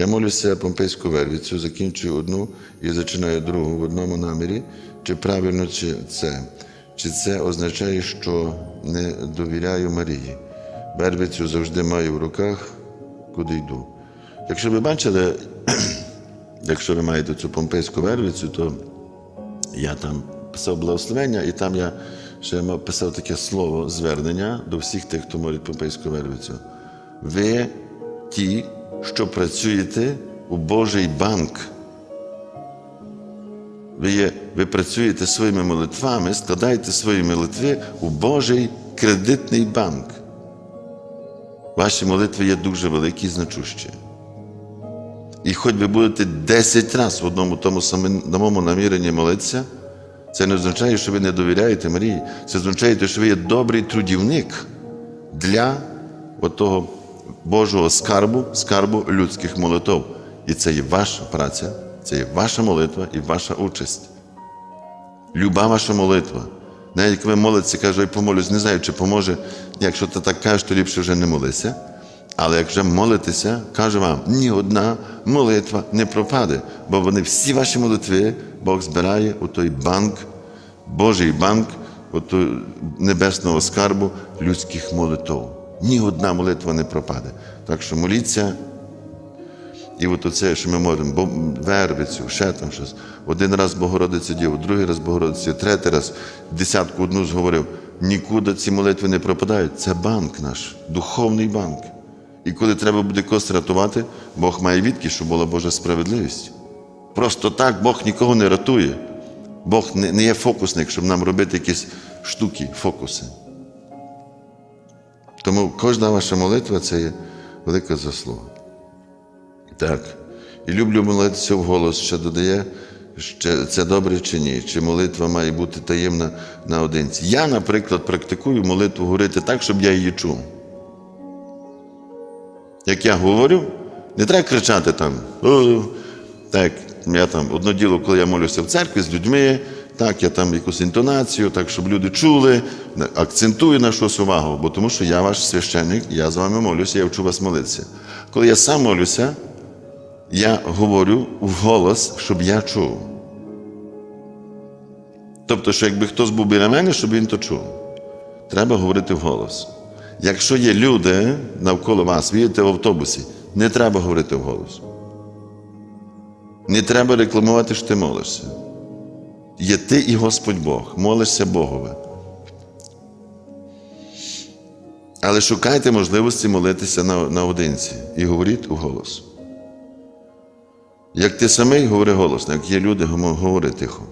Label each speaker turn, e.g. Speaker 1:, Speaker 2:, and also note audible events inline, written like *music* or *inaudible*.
Speaker 1: Я молюся помпейську вервицю, закінчую одну і починаю другу в одному намірі. Чи правильно чи це? Чи це означає, що не довіряю Марії? Вервицю завжди маю в руках, куди йду. Якщо ви бачили, *clears throat* якщо ви маєте цю помпейську вервицю, то я там писав благословення, і там я ще писав таке слово звернення до всіх тих, хто молить помпейську вервицю. Ви ті, що працюєте у Божий банк. Ви, є, ви працюєте своїми молитвами, складаєте свої молитви у Божий кредитний банк. Ваші молитви є дуже великі і значущі. І хоч ви будете 10 разів в одному тому самому наміренні молитися, це не означає, що ви не довіряєте Марії. Це означає, що ви є добрий трудівник для того Божого скарбу, скарбу людських молитв. І це є ваша праця, це є ваша молитва і ваша участь. Люба ваша молитва. Навіть як ви молитеся, каже, я помолюсь, не знаю, чи поможе. Якщо ти так кажеш, то ліпше вже не молися. Але якщо молитеся, кажу вам, ні одна молитва не пропаде, бо вони всі ваші молитви Бог збирає у той банк, Божий банк, у той небесного скарбу людських молитв. Ні одна молитва не пропаде. Так що моліться. І от оце, що ми можемо, бо вервицю, ще там щось. Один раз Богородиця Діву, другий раз Богородиця, третій раз десятку одну зговорив. Нікуди ці молитви не пропадають. Це банк наш, духовний банк. І коли треба буде когось рятувати, Бог має відки, щоб була Божа справедливість. Просто так Бог нікого не рятує. Бог не є фокусник, щоб нам робити якісь штуки, фокуси. Тому кожна ваша молитва це є велика заслуга. Так. І люблю молитися в голос, ще додає, що це добре чи ні, чи молитва має бути таємна наодинці. Я, наприклад, практикую молитву говорити так, щоб я її чув. Як я говорю, не треба кричати там. Так, я там одно діло, коли я молюся в церкві з людьми, так, я там якусь інтонацію, так, щоб люди чули, акцентую на щось увагу, бо тому що я ваш священник, я з вами молюся, я вчу вас молитися. Коли я сам молюся, я говорю вголос, щоб я чув. Тобто, що якби хтось був біля мене, щоб він то чув. Треба говорити вголос. Якщо є люди навколо вас, їдете в автобусі, не треба говорити вголос. Не треба рекламувати, що ти молишся. Є ти і Господь Бог, молишся Богове. Але шукайте можливості молитися на, наодинці і говоріть у голос. Як ти самий говори голосно, як є люди, говори тихо.